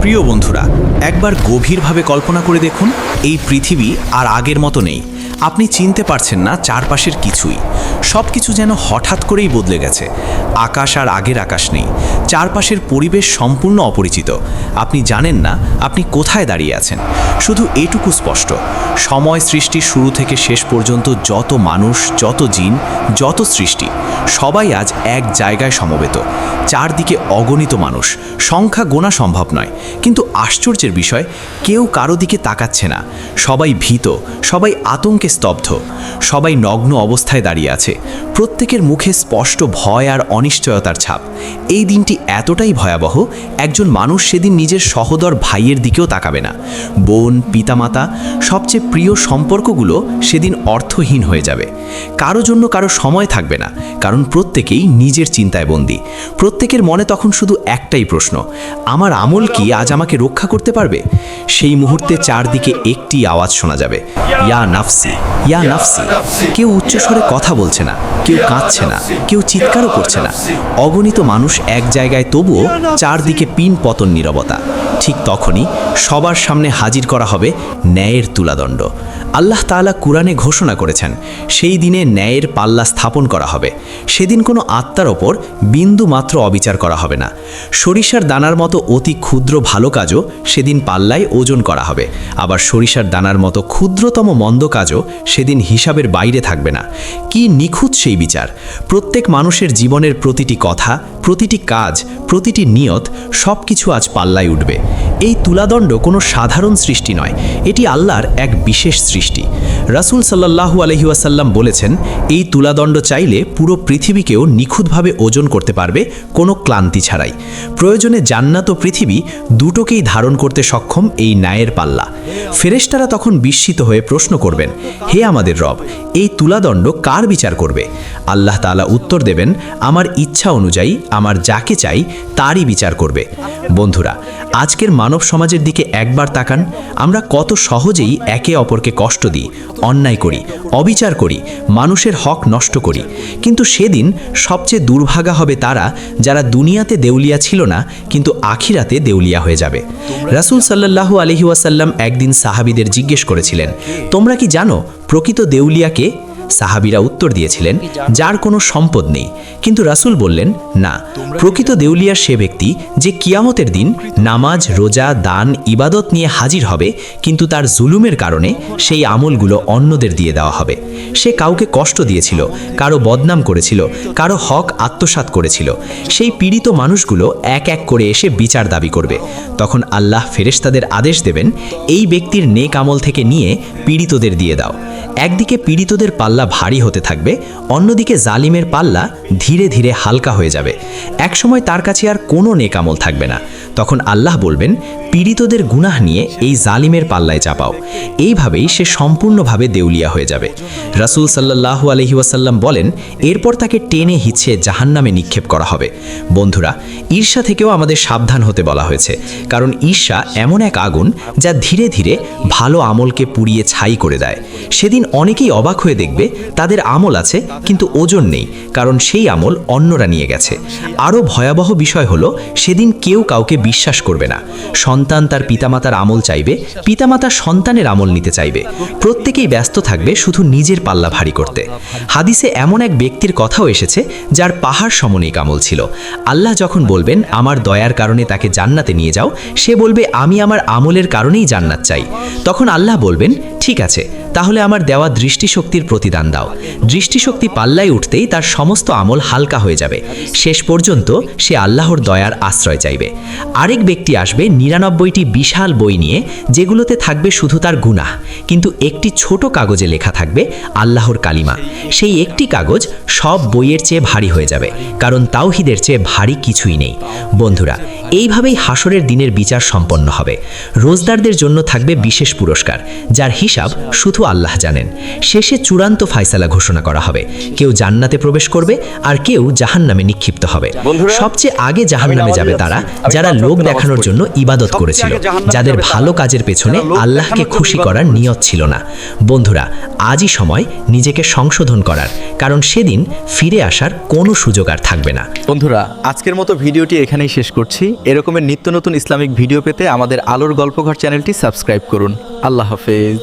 প্রিয় বন্ধুরা, একবার গভীরভাবে কল্পনা করে দেখুন, এই পৃথিবী আর আগের মতো নেই। আপনি চিনতে পারছেন না চারপাশের কিছুই। সব কিছু যেন হঠাৎ করেই বদলে গেছে। আকাশ আর আগের আকাশ নেই। চারপাশের পরিবেশ সম্পূর্ণ অপরিচিত। আপনি জানেন না, আপনি কোথায় দাঁড়িয়ে আছেন। শুধু এটুকু স্পষ্ট। সময় সৃষ্টির শুরু থেকে শেষ পর্যন্ত যত মানুষ, যত জিন, যত সৃষ্টি, সবাই আজ এক জায়গায় সমবেত। চারদিকে অগণিত মানুষ। সংখ্যা গোনা সম্ভব নয়। কিন্তু আশ্চর্যের বিষয়, কেউ কারও দিকে তাকাচ্ছে না। সবাই ভীত, সবাই আতঙ্কে স্তব্ধ। সবাই নগ্ন অবস্থায় দাঁড়িয়ে আছে। প্রত্যেকের মুখে স্পষ্ট ভয় আর অনিশ্চয়তার ছাপ। এই দিনটি এতটাই ভয়াবহ, একজন মানুষ সেদিন নিজের সহদর ভাইয়ের দিকেও তাকাবে না। বোন, পিতামাতা, সবচেয়ে প্রিয় সম্পর্কগুলো সেদিন অর্থহীন হয়ে যাবে। কারও জন্য কারও সময় থাকবে না, কারণ প্রত্যেকেই নিজের চিন্তায় বন্দী। প্রত্যেকের মনে তখন শুধু একটাই প্রশ্ন, আমার আমল কি আজ আমাকে রক্ষা করতে পারবে? সেই মুহূর্তে চারদিকে একটি আওয়াজ শোনা যাবে, ইয়া নাফসি ইয়া নাফসি। কেউ উচ্চস্বরে কথা বলছে না। কেউ কাঁদছে না, কেউ চিৎকারও করছে না। অগণিত মানুষ এক জায়গায় তবুও চারদিকে পিন পতন নিরবতা। ঠিক তখনই সবার সামনে হাজির করা হবে ন্যায়ের তুলাদণ্ড। আল্লাহ তাআলা কুরআনে ঘোষণা করেছেন, সেই দিনে ন্যায়ের পাল্লা স্থাপন করা হবে। সেদিন কোনো আত্মার ওপর বিন্দু মাত্র অবিচার করা হবে না। সরিষার দানার মতো অতি ক্ষুদ্র ভালো কাজও সেদিন পাল্লায় ওজন করা হবে। আবার সরিষার দানার মতো ক্ষুদ্রতম মন্দ কাজও সেদিন হিসাবের বাইরে থাকবে না। কি নিখুঁত সেই বিচার! প্রত্যেক মানুষের জীবনের প্রতিটি কথা, প্রতিটি কাজ, প্রতিটি নিয়ত সব কিছু আজ পাল্লায় উঠবে। এই তুলাদণ্ড কোনো সাধারণ সৃষ্টি নয়, এটি আল্লাহর এক বিশেষ সৃষ্টি। রাসূল সাল্লাল্লাহু আলহি ওয়াসাল্লাম বলেছেন, এই তুলাদণ্ড চাইলে পুরো পৃথিবীকেও নিখুঁতভাবে ওজন করতে পারবে কোনো ক্লান্তি ছাড়াই। প্রয়োজনে জান্নাত ও পৃথিবী দুটোকেই ধারণ করতে সক্ষম এই ন্যায়ের পাল্লা। ফেরেশতারা তখন বিস্মিত হয়ে প্রশ্ন করবেন, হে আমাদের রব, এই তুলাদণ্ড কার বিচার করবে? আল্লাহ তাআলা উত্তর দেবেন, আমার ইচ্ছা অনুযায়ী, আমার যাকে চাই, তারই বিচার করবে। বন্ধুরা, আজকের মানব সমাজের দিকে একবার তাকান, আমরা কত সহজেই একে অপরকে কষ্ট দিই, অন্যায় করি, অবিচার করি, মানুষের হক নষ্ট করি। কিন্তু সেদিন সবচেয়ে দুর্ভাগা হবে তারা যারা দুনিয়াতে দেউলিয়া ছিল না, কিন্তু আখিরাতে দেউলিয়া হয়ে যাবে। রাসূল সাল্লাল্লাহু আলহি ওয়াসাল্লাম একদিন সাহাবীদের জিজ্ঞেস করেছিলেন, তোমরা কি জানো প্রকৃত দেউলিয়াকে সাহাবিরা উত্তর দিয়েছিলেন, যার কোনো সম্পদ নেই। কিন্তু রাসূল বললেন, না, প্রকৃত দেউলিয়া সে ব্যক্তি যে কিয়ামতের দিন নামাজ, রোজা, দান, ইবাদত নিয়ে হাজির হবে, কিন্তু তার জুলুমের কারণে সেই আমলগুলো অন্যদের দিয়ে দেওয়া হবে। সে কাউকে কষ্ট দিয়েছিল, কারও বদনাম করেছিল, কারও হক আত্মসাৎ করেছিল। সেই পীড়িত মানুষগুলো এক এক করে এসে বিচার দাবি করবে। তখন আল্লাহ ফেরেশতাদের আদেশ দেবেন, এই ব্যক্তির নেক আমল থেকে নিয়ে পীড়িতদের দিয়ে দাও। একদিকে পীড়িতদের পাল্লা ভারী হতে থাকবে, অন্যদিকে জালিমের পাল্লা ধীরে ধীরে হালকা হয়ে যাবে। একসময় তার কাছে আর কোনো নেকামল থাকবে না। তখন আল্লাহ বলবেন, পীড়িতদের গুনাহ নিয়ে এই জালিমের পাল্লায় চাপাও। এইভাবেই সে সম্পূর্ণভাবে দেউলিয়া হয়ে যাবে। রাসূল সাল্লাল্লাহু আলহি ওয়াসাল্লাম বলেন, এরপর তাকে টেনে হিচ্ছে জাহান্নামে নিক্ষেপ করা হবে। বন্ধুরা, ঈর্ষা থেকেও আমাদের সাবধান হতে বলা হয়েছে, কারণ ঈর্ষা এমন এক আগুন যা ধীরে ধীরে ভালো আমলকে পুড়িয়ে ছাই করে দেয়। সেদিন অনেকেই অবাক হয়ে দেখবে, তাদের আমল আছে, কিন্তু ওজন নেই, কারণ সেই আমল অন্যরা নিয়ে গেছে। আরও ভয়াবহ বিষয় হলো, সেদিন কেউ কাউকে বিশ্বাস করবে না। সন্তান তার পিতামাতার আমল চাইবে, পিতামাতা সন্তানের আমল নিতে চাইবে। প্রত্যেকেই ব্যস্ত থাকবে শুধু নিজের পাল্লা ভারী করতে। হাদিসে এমন এক ব্যক্তির কথাও এসেছে, যার পাহাড় সমনেক আমল ছিল। আল্লাহ যখন বলবেন, আমার দয়ার কারণে তাকে জান্নাতে নিয়ে যাও, সে বলবে, আমি আমার আমলের কারণেই জান্নাত চাই। তখন আল্লাহ বলবেন ঠিক আছে, তাহলে আমার দেওয়া দৃষ্টিশক্তির প্রতিদান দাও। দৃষ্টিশক্তি পাল্লায় উঠতেই তার সমস্ত আমল হালকা হয়ে যাবে। শেষ পর্যন্ত সে আল্লাহর দয়ার আশ্রয় চাইবে। আরেক ব্যক্তি আসবে নিরানব্বইটি বিশাল বই নিয়ে, যেগুলোতে থাকবে শুধু তার গুনাহ, কিন্তু একটি ছোট কাগজে লেখা থাকবে আল্লাহর কালিমা। সেই একটি কাগজ সব বইয়ের চেয়ে ভারী হয়ে যাবে, কারণ তাওহিদের চেয়ে ভারী কিছুই নেই। বন্ধুরা, এইভাবেই হাসরের দিনের বিচার সম্পন্ন হবে। রোজদারদের জন্য থাকবে বিশেষ পুরস্কার, যার হিসাব শুধু আল্লাহ জানেন। শেষে চূড়ান্ত ফায়সালা ঘোষণা করা হবে। কেউ জান্নাতে প্রবেশ করবে আর কেউ জাহান্নামে নিক্ষিপ্ত হবে। সবচেয়ে আগে জাহান্নামে নামাজে যাবে তারা যারা লোক দেখানোর জন্য ইবাদত করেছিল যাদের ভালো কাজের পেছনে আল্লাহকে খুশি করার নিয়ত ছিল না। বন্ধুরা আজই সময় নিজেকে সংশোধন করার কারণ সেদিন ফিরে আসার কোনো সুযোগ আর থাকবে না। বন্ধুরা আজকের মতো ভিডিওটি এখানেই শেষ করছি। এরকমের নিত্য নতুন ইসলামিক ভিডিও পেতে আমাদের আলোর গল্পঘর চ্যানেলটি সাবস্ক্রাইব করুন। আল্লাহ হাফেজ